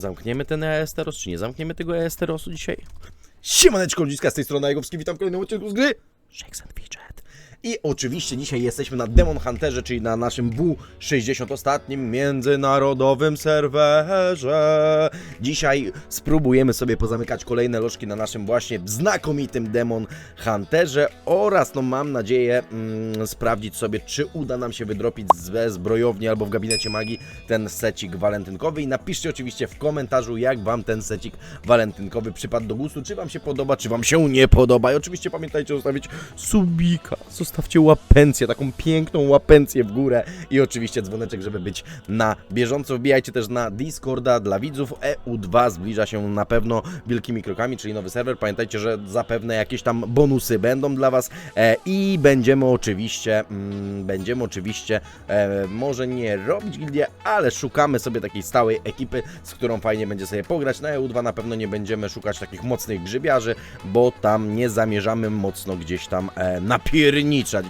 Zamkniemy ten Esteros, czy nie zamkniemy tego Esterosu dzisiaj? Siemaneczko, ludziska z tej strony Jagowski, witam w kolejnym odcinku z gry Shakes and Fidget. I oczywiście dzisiaj jesteśmy na Demon Hunterze, czyli na naszym W60 ostatnim międzynarodowym serwerze. Dzisiaj spróbujemy sobie pozamykać kolejne lożki na naszym właśnie znakomitym Demon Hunterze oraz no mam nadzieję mm, sprawdzić sobie, czy uda nam się wydropić ze zbrojowni albo w gabinecie magii ten secik walentynkowy. I napiszcie oczywiście w komentarzu, jak wam ten secik walentynkowy przypadł do gustu, czy wam się podoba, czy wam się nie podoba. I oczywiście pamiętajcie zostawić subika, zostawcie łapencję, taką piękną łapencję w górę i oczywiście dzwoneczek, żeby być na bieżąco. Wbijajcie też na Discorda dla widzów. EU2 zbliża się na pewno wielkimi krokami, czyli nowy serwer. Pamiętajcie, że zapewne jakieś tam bonusy będą dla Was e, i będziemy oczywiście, mm, będziemy oczywiście, e, może nie robić gildię, ale szukamy sobie takiej stałej ekipy, z którą fajnie będzie sobie pograć. Na EU2 na pewno nie będziemy szukać takich mocnych grzybiarzy, bo tam nie zamierzamy mocno gdzieś tam e,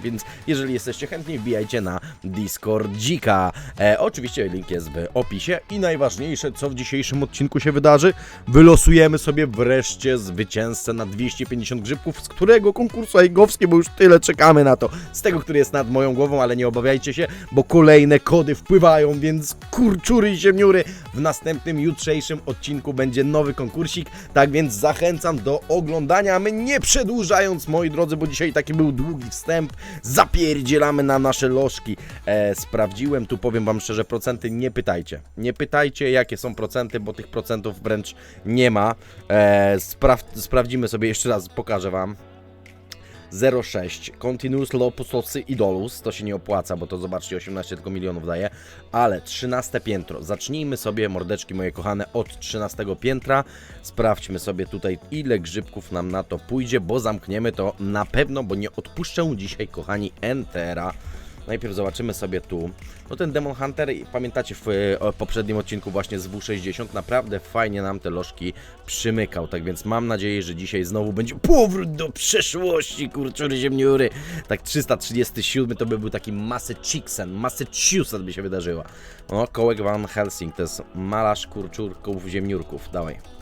więc jeżeli jesteście chętni, wbijajcie na Discordzika. E, oczywiście link jest w opisie i najważniejsze, co w dzisiejszym odcinku się wydarzy, wylosujemy sobie wreszcie zwycięzcę na 250 grzybków, z którego konkursu Ajgowski, bo już tyle czekamy na to, z tego, który jest nad moją głową, ale nie obawiajcie się, bo kolejne kody wpływają, więc kurczury i ziemniury, w następnym, jutrzejszym odcinku będzie nowy konkursik, tak więc zachęcam do oglądania, my nie przedłużając, moi drodzy, bo dzisiaj taki był długi wstęp, zapierdzielamy na nasze lożki. E, sprawdziłem, tu powiem wam szczerze, procenty nie pytajcie. Nie pytajcie, jakie są procenty, bo tych procentów wręcz nie ma. E, spraw sprawdzimy sobie jeszcze raz, pokażę wam. 0,6 Continuous Lopusosy Idolus To się nie opłaca, bo to zobaczcie 18 tylko milionów daje. Ale 13 piętro. Zacznijmy sobie, mordeczki moje kochane Od 13 piętra. Sprawdźmy sobie tutaj ile grzybków nam na to pójdzie Bo zamkniemy to na pewno Bo nie odpuszczę dzisiaj kochani Entera Najpierw zobaczymy sobie tu. No ten Demon Hunter, pamiętacie w e, poprzednim odcinku właśnie z W60, naprawdę fajnie nam te lożki przymykał. Tak więc mam nadzieję, że dzisiaj znowu będzie powrót do przeszłości, kurczury ziemniury. Tak 337 to by był taki Massachusetts, Massachusetts by się wydarzyła. No, kołek Van Helsing, to jest malarz kurczurków ziemniurków. Dawaj.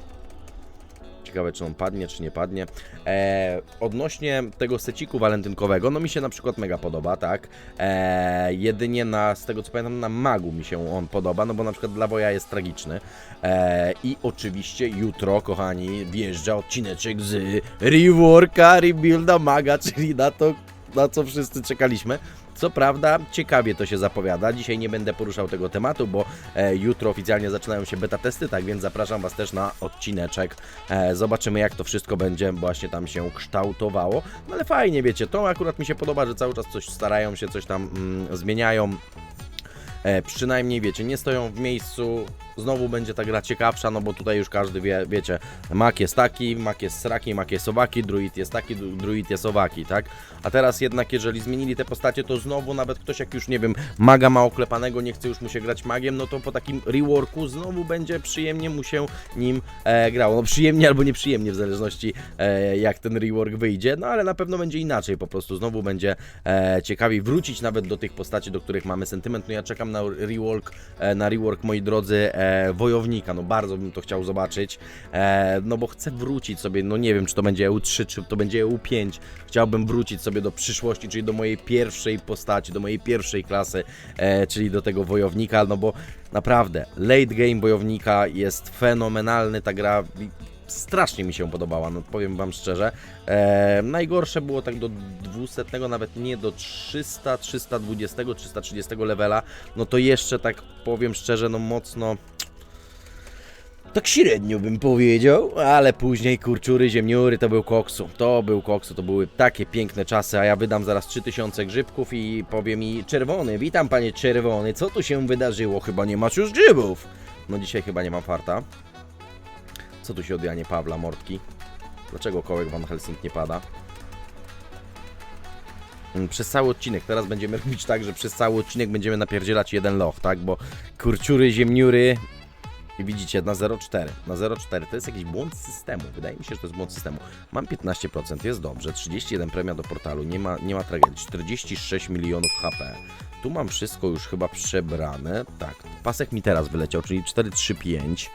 Ciekawe, czy on padnie, czy nie padnie. E, odnośnie tego seciku walentynkowego, no mi się na przykład mega podoba, tak? E, jedynie na, z tego co pamiętam, na magu mi się on podoba, no bo na przykład dla Woja jest tragiczny. E, I oczywiście jutro, kochani, wjeżdża odcineczek z reworka, rebuilda maga, czyli na to, na co wszyscy czekaliśmy. Co prawda, ciekawie to się zapowiada. Dzisiaj nie będę poruszał tego tematu, bo e, jutro oficjalnie zaczynają się beta testy, tak więc zapraszam Was też na odcineczek. E, zobaczymy, jak to wszystko będzie właśnie tam się kształtowało. No ale fajnie, wiecie, to akurat mi się podoba, że cały czas coś starają się, coś tam mm, zmieniają. E, przynajmniej wiecie, nie stoją w miejscu. Znowu będzie ta gra ciekawsza, no bo tutaj już każdy wie, wiecie, mak jest taki, mak jest sraki, mak jest owaki, druid jest taki, dru- druid jest owaki, tak? A teraz jednak, jeżeli zmienili te postacie, to znowu nawet ktoś, jak już nie wiem, maga ma oklepanego, nie chce już mu się grać magiem, no to po takim reworku znowu będzie przyjemnie mu się nim e, grało. No przyjemnie albo nieprzyjemnie, w zależności e, jak ten rework wyjdzie, no ale na pewno będzie inaczej, po prostu znowu będzie e, ciekawiej wrócić nawet do tych postaci, do których mamy sentyment. No ja czekam na rework, e, na rework, moi drodzy, e, Wojownika, no bardzo bym to chciał zobaczyć, e, no bo chcę wrócić sobie, no nie wiem, czy to będzie EU3, czy to będzie EU5, chciałbym wrócić sobie do przyszłości, czyli do mojej pierwszej postaci, do mojej pierwszej klasy, e, czyli do tego Wojownika, no bo naprawdę, late game Wojownika jest fenomenalny, ta gra strasznie mi się podobała, no powiem Wam szczerze. E, najgorsze było tak do 200, nawet nie do 300, 320, 330 levela, no to jeszcze tak powiem szczerze, no mocno... Tak średnio bym powiedział, ale później kurczury, ziemniury to był koksu. To był koksu, to były takie piękne czasy, a ja wydam zaraz 3000 grzybków i powie mi czerwony, witam panie czerwony, co tu się wydarzyło? Chyba nie masz już grzybów. No dzisiaj chyba nie mam farta. Co tu się od Janie Pawla, mordki? Dlaczego kołek Van Helsing nie pada? Mm, Przez cały odcinek, teraz będziemy robić tak, że przez cały odcinek będziemy napierdzielać jeden loch, tak? Bo kurczury, ziemniury i widzicie na 0,4. Na 0,4 to jest jakiś błąd systemu. Wydaje mi się, że to jest błąd systemu. Mam 15%, jest dobrze. 31 premia do portalu, nie ma, nie ma tragedii. 46 milionów HP. Tu mam wszystko już chyba przebrane. Tak, pasek mi teraz wyleciał, czyli 435.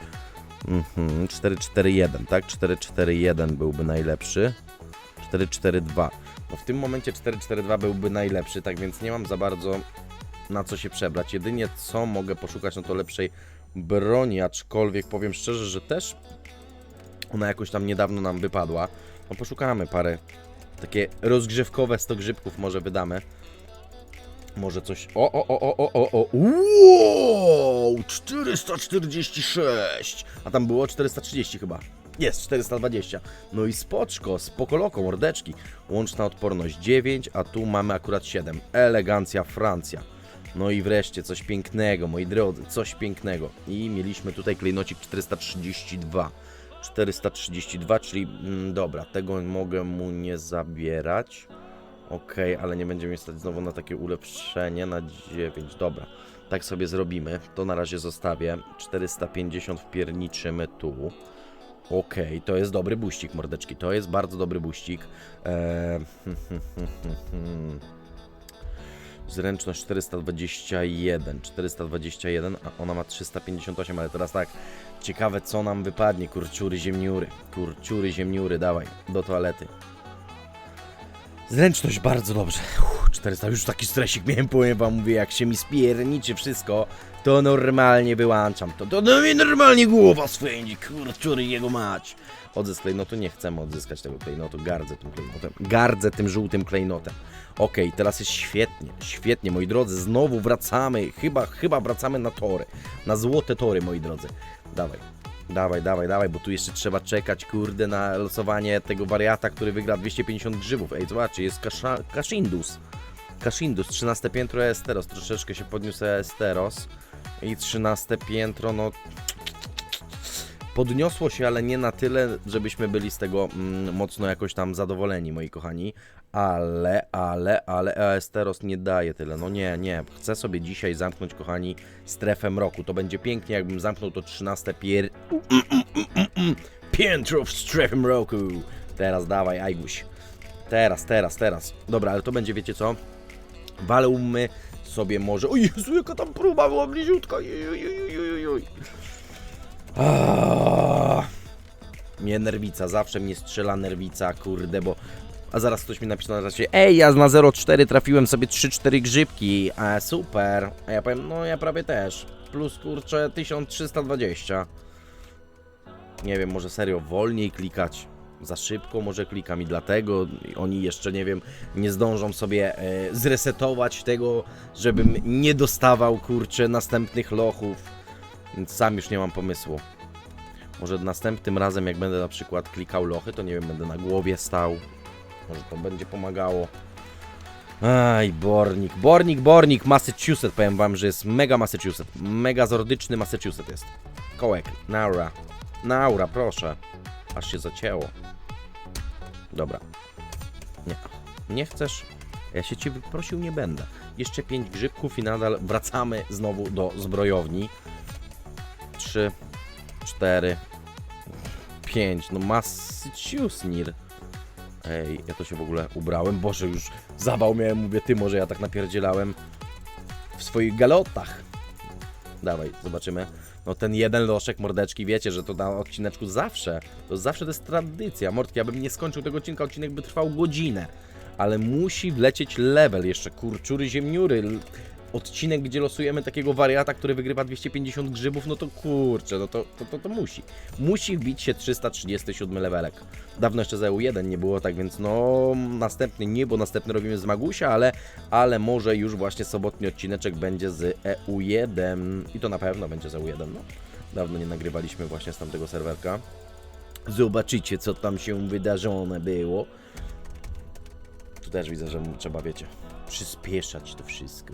Mhm, 4-4-1, tak? 4-4-1 byłby najlepszy. 4-4-2. No w tym momencie 4-4-2 byłby najlepszy, tak więc nie mam za bardzo na co się przebrać. Jedynie co mogę poszukać, no to lepszej broni, aczkolwiek powiem szczerze, że też ona jakoś tam niedawno nam wypadła. No poszukamy parę takie rozgrzewkowe 100 grzybków może wydamy. Może coś... O, o, o, o, o, o, o, wow, 446! A tam było 430 chyba. Jest, 420. No i spoczko, spokoloko, mordeczki. Łączna odporność 9, a tu mamy akurat 7. Elegancja Francja. No i wreszcie coś pięknego, moi drodzy, coś pięknego. I mieliśmy tutaj klejnocik 432. 432, czyli mm, dobra, tego mogę mu nie zabierać. Okej, ale nie będzie mi stać znowu na takie ulepszenie na 9. Dobra, tak sobie zrobimy. To na razie zostawię. 450 wpierniczymy tu. Okej, to jest dobry buścik, mordeczki. To jest bardzo dobry buścik. Eee, Zręczność 421, 421, a ona ma 358, ale teraz tak, ciekawe co nam wypadnie, kurczury ziemniury, kurczury ziemniury, dawaj, do toalety. Zręczność bardzo dobrze, Uff, 400, już taki stresik miałem, powiem wam, mówię, jak się mi spierniczy wszystko, to normalnie wyłączam to, to, to mi normalnie głowa swędzi, kurczury jego mać. Odzysk klejnotu, nie chcemy odzyskać tego klejnotu, gardzę tym klejnotem, gardzę tym żółtym klejnotem. Okej, teraz jest świetnie, świetnie, moi drodzy, znowu wracamy, chyba, chyba wracamy na tory, na złote tory, moi drodzy. Dawaj, dawaj, dawaj, dawaj, bo tu jeszcze trzeba czekać, kurde, na losowanie tego wariata, który wygra 250 grzybów. Ej, zobaczcie, jest Kasza, Kaszindus. Kaszindus, 13 piętro Esteros, troszeczkę się podniósł Esteros. I 13 piętro, no podniosło się, ale nie na tyle, żebyśmy byli z tego mm, mocno jakoś tam zadowoleni, moi kochani. Ale, ale, ale Aesteros nie daje tyle. No nie, nie. Chcę sobie dzisiaj zamknąć, kochani, strefę mroku. To będzie pięknie, jakbym zamknął to 13 pier... piętro w strefę mroku. Teraz dawaj, Ajguś. Teraz, teraz, teraz. Dobra, ale to będzie, wiecie co? Walmy sobie może... O Jezu, jaka tam próba była bliziutka. Oj. Aaaa. Mnie nerwica, zawsze mnie strzela nerwica, kurde, bo... A zaraz ktoś mi napisał na razie, ej, ja na 0,4 trafiłem sobie 3-4 grzybki, a super. A ja powiem, no ja prawie też. Plus, kurczę, 1320. Nie wiem, może serio wolniej klikać. Za szybko może klikam i dlatego oni jeszcze, nie wiem, nie zdążą sobie e, zresetować tego, żebym nie dostawał, kurczę, następnych lochów. Więc sam już nie mam pomysłu. Może następnym razem, jak będę na przykład klikał lochy, to nie wiem, będę na głowie stał. Może to będzie pomagało. Aj, Bornik, Bornik, Bornik, Massachusetts, powiem wam, że jest mega Massachusetts, mega zordyczny Massachusetts jest. Kołek, Naura, Naura, proszę. Aż się zacięło. Dobra. Nie, nie chcesz? Ja się ciebie prosił, nie będę. Jeszcze pięć grzybków i nadal wracamy znowu do zbrojowni. 3, 4, 5. No Massachusetts. Ej, ja to się w ogóle ubrałem. Boże, już zabał miałem, mówię, ty może ja tak napierdzielałem w swoich galotach. Dawaj, zobaczymy. No ten jeden loszek mordeczki, wiecie, że to na odcineczku zawsze, to zawsze to jest tradycja. Mordki, ja bym nie skończył tego odcinka, odcinek by trwał godzinę. Ale musi wlecieć level jeszcze, kurczury ziemniury. Odcinek, gdzie losujemy takiego wariata, który wygrywa 250 grzybów, no to kurczę, no to, to, to, to musi. Musi wbić się 337 levelek. Dawno jeszcze za EU1 nie było, tak więc no następny nie, bo następny robimy z Magusia, ale, ale może już właśnie sobotni odcineczek będzie z EU1 i to na pewno będzie z EU1, no. Dawno nie nagrywaliśmy właśnie z tamtego serwerka. Zobaczycie, co tam się wydarzone było. Tu też widzę, że trzeba, wiecie, przyspieszać to wszystko.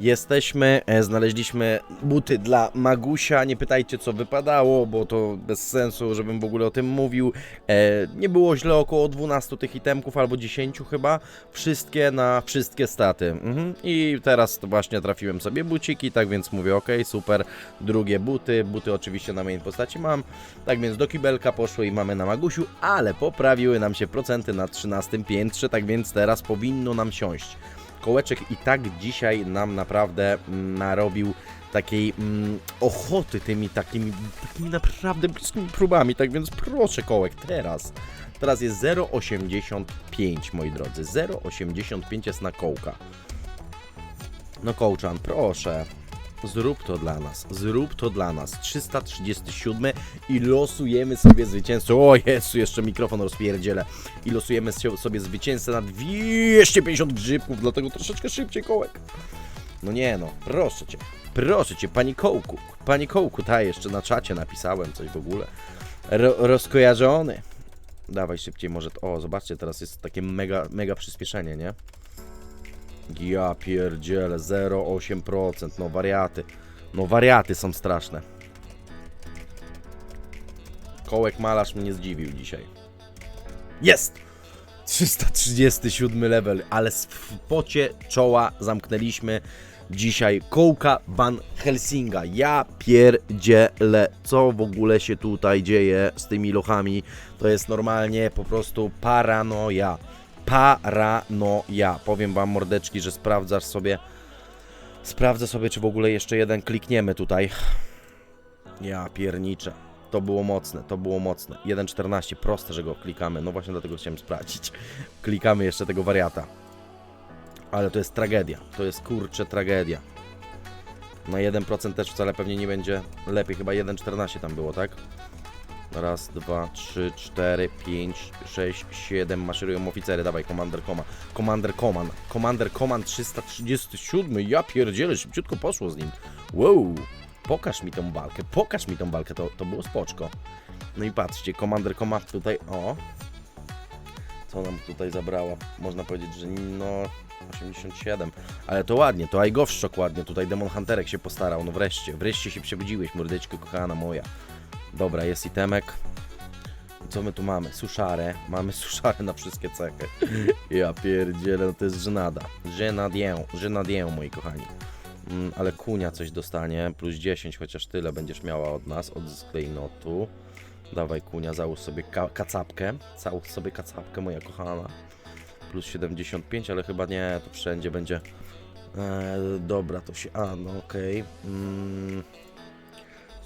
Jesteśmy, e, znaleźliśmy buty dla Magusia. Nie pytajcie, co wypadało, bo to bez sensu, żebym w ogóle o tym mówił. E, nie było źle, około 12 tych itemków albo 10 chyba. Wszystkie na wszystkie staty. Mhm. I teraz właśnie trafiłem sobie buciki, tak więc mówię, ok, super. Drugie buty, buty oczywiście na main postaci mam. Tak więc do kibelka poszły i mamy na Magusiu, ale poprawiły nam się procenty na 13 piętrze, tak więc teraz powinno nam siąść. Kołeczek i tak dzisiaj nam naprawdę narobił takiej mm, ochoty tymi takimi, takimi naprawdę bliskimi próbami, tak więc proszę kołek, teraz. Teraz jest 0,85 moi drodzy, 0,85 jest na kołka. No kołczan, proszę. Zrób to dla nas, zrób to dla nas. 337 i losujemy sobie zwycięzcę. O Jezu, jeszcze mikrofon rozpierdzielę. I losujemy sobie zwycięzcę na 250 grzybków, dlatego troszeczkę szybciej kołek. No nie no, proszę cię, proszę cię, pani kołku, pani kołku, ta jeszcze na czacie napisałem coś w ogóle. Ro rozkojarzony. Dawaj szybciej może, o zobaczcie, teraz jest takie mega, mega przyspieszenie, nie? Ja pierdzielę, 0,8%, no wariaty. No wariaty są straszne. Kołek malarz mnie zdziwił dzisiaj. Jest! 337 level, ale w pocie czoła zamknęliśmy dzisiaj kołka Van Helsinga. Ja pierdzielę, co w ogóle się tutaj dzieje z tymi lochami. To jest normalnie po prostu paranoja. Paranoja. Powiem wam mordeczki, że sprawdzasz sobie sprawdzę sobie, czy w ogóle jeszcze jeden klikniemy tutaj. Ja pierniczę. To było mocne, to było mocne. 1.14, proste, że go klikamy. No właśnie dlatego chciałem sprawdzić. Klikamy jeszcze tego wariata. Ale to jest tragedia. To jest kurcze tragedia. Na 1% też wcale pewnie nie będzie lepiej. Chyba 1.14 tam było, tak? Raz, dwa, trzy, cztery, pięć, sześć, siedem. Maszerują oficery. Dawaj, Commander Command. Commander Command. Commander Command 337. Ja pierdzielę, szybciutko poszło z nim. Wow. Pokaż mi tą walkę, pokaż mi tą walkę, to, to było spoczko. No i patrzcie, Commander Command tutaj, o. Co nam tutaj zabrała? Można powiedzieć, że no 87, ale to ładnie, to Aigowszczok ładnie, tutaj Demon Hunterek się postarał, no wreszcie, wreszcie się przebudziłeś, mordeczko kochana moja. Dobra, jest itemek. Co my tu mamy? Suszarę. Mamy suszarę na wszystkie cechy. Ja pierdzielę, no to jest żenada. Żenadię, żenadię, moi kochani. Mm, ale kunia coś dostanie, plus 10, chociaż tyle będziesz miała od nas, od z klejnotu. Dawaj kunia, załóż sobie ka kacapkę, załóż sobie kacapkę, moja kochana. Plus 75, ale chyba nie, to wszędzie będzie... E, dobra, to się... A, no okej. Mm.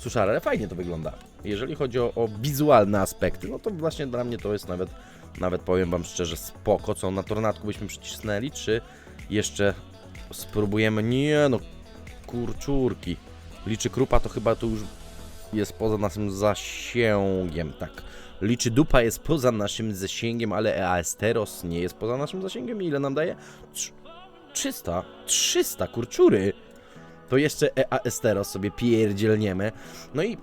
Suszara, ale fajnie to wygląda. Jeżeli chodzi o, o wizualne aspekty, no to właśnie dla mnie to jest nawet, nawet powiem Wam szczerze, spoko. Co, na tornadku byśmy przycisnęli, czy jeszcze spróbujemy... Nie no, kurczurki. Liczy krupa to chyba tu już jest poza naszym zasięgiem, tak. Liczy dupa jest poza naszym zasięgiem, ale Eaesteros nie jest poza naszym zasięgiem. I Ile nam daje? Trz- 300? 300 kurczury! To jeszcze Eaesteros sobie pierdzielniemy. No i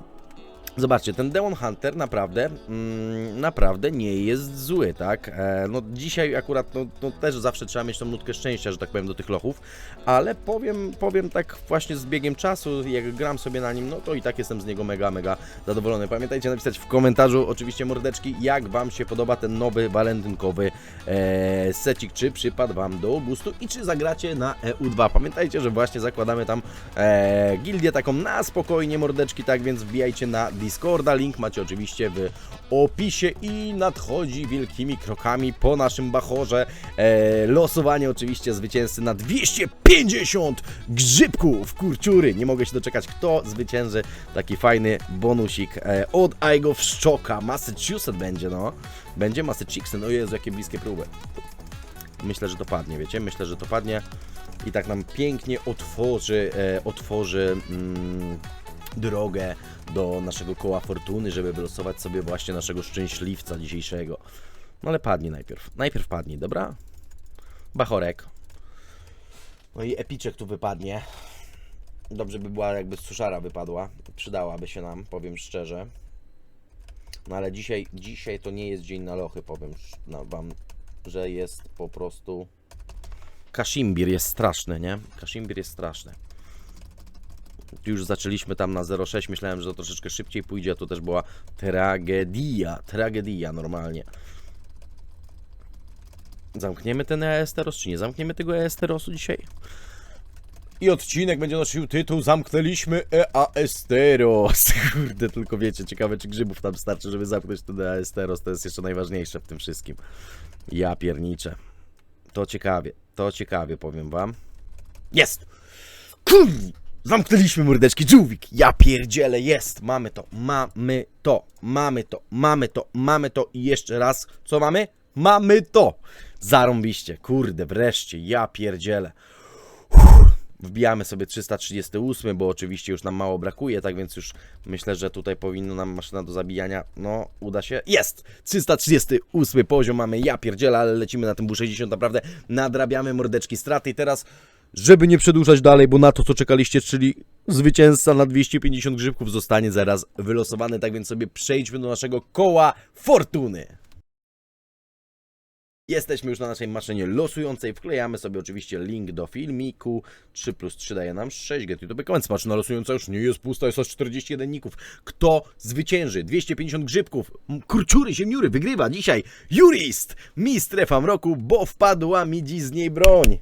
Zobaczcie, ten Demon Hunter naprawdę, mm, naprawdę nie jest zły, tak? E, no dzisiaj akurat, no, no też zawsze trzeba mieć tą nutkę szczęścia, że tak powiem, do tych lochów, ale powiem, powiem tak właśnie z biegiem czasu, jak gram sobie na nim, no to i tak jestem z niego mega, mega zadowolony. Pamiętajcie napisać w komentarzu, oczywiście mordeczki, jak Wam się podoba ten nowy walentynkowy e, secik, czy przypadł Wam do gustu i czy zagracie na EU2. Pamiętajcie, że właśnie zakładamy tam e, gildię taką na spokojnie, mordeczki, tak więc wbijajcie na Discorda, link macie oczywiście w opisie i nadchodzi wielkimi krokami po naszym bachorze e, losowanie oczywiście zwycięzcy na 250 grzybków kurczury. Nie mogę się doczekać, kto zwycięży taki fajny bonusik e, od Aigo Wszczoka. Massachusetts będzie, no. Będzie Massachusetts, no Jezu, jakie bliskie próby. Myślę, że to padnie, wiecie? Myślę, że to padnie i tak nam pięknie otworzy, e, otworzy mm, drogę do naszego koła fortuny, żeby wylosować sobie właśnie naszego szczęśliwca dzisiejszego. No ale padnie najpierw. Najpierw padnie, dobra? Bachorek. No i epiczek tu wypadnie. Dobrze by była, jakby suszara wypadła. Przydałaby się nam, powiem szczerze. No ale dzisiaj, dzisiaj to nie jest dzień na lochy, powiem no, wam, że jest po prostu... Kashimbir jest straszny, nie? Kashimbir jest straszny. Już zaczęliśmy tam na 0,6, myślałem, że to troszeczkę szybciej pójdzie, a to też była tragedia, tragedia normalnie. Zamkniemy ten Eesteros, czy nie zamkniemy tego Eesterosu dzisiaj? I odcinek będzie nosił tytuł Zamknęliśmy Eaesteros. Kurde, tylko wiecie, ciekawe czy grzybów tam starczy, żeby zamknąć ten Eaesteros. To jest jeszcze najważniejsze w tym wszystkim. Ja pierniczę. To ciekawie, to ciekawie powiem wam. Jest! Kur... Zamknęliśmy mordeczki, żółwik. Ja pierdzielę, jest. Mamy to, mamy to, mamy to, mamy to, mamy to i jeszcze raz. Co mamy? Mamy to. Zarąbiście, kurde, wreszcie, ja pierdzielę. Wbijamy sobie 338, bo oczywiście już nam mało brakuje, tak więc już myślę, że tutaj powinno nam maszyna do zabijania, no uda się. Jest! 338 poziom mamy, ja pierdzielę, ale lecimy na tym W60, naprawdę nadrabiamy mordeczki straty i teraz, żeby nie przedłużać dalej, bo na to co czekaliście, czyli zwycięzca na 250 grzybków zostanie zaraz wylosowany, tak więc sobie przejdźmy do naszego koła fortuny. Jesteśmy już na naszej maszynie losującej. Wklejamy sobie oczywiście link do filmiku. 3 plus 3 daje nam 6. Get YouTube Comments. Maszyna losująca już nie jest pusta, jest aż 41 ników. Kto zwycięży? 250 grzybków. Kurczury, ziemniury. Wygrywa dzisiaj Jurist. Mi strefa mroku, bo wpadła mi dziś z niej broń.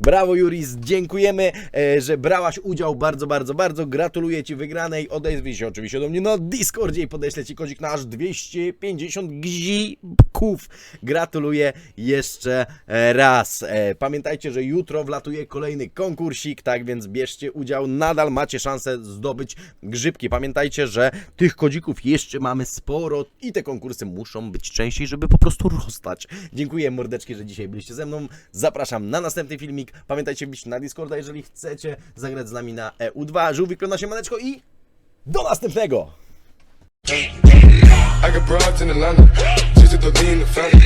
Brawo Juris, dziękujemy, e, że brałaś udział bardzo, bardzo, bardzo. Gratuluję Ci wygranej. Odezwij się oczywiście do mnie na Discordzie i podeślę Ci kodzik na aż 250 gzików. Gratuluję jeszcze e, raz. E, Pamiętajcie, że jutro wlatuje kolejny konkursik, tak więc bierzcie udział. Nadal macie szansę zdobyć grzybki. Pamiętajcie, że tych kodzików jeszcze mamy sporo i te konkursy muszą być częściej, żeby po prostu rozstać. Dziękuję mordeczki, że dzisiaj byliście ze mną. Zapraszam na następny filmik. Pamiętajcie wbić na Discorda, jeżeli chcecie zagrać z nami na EU2. Żółwik, na siemaneczko i do następnego! I got broads in Atlanta, the.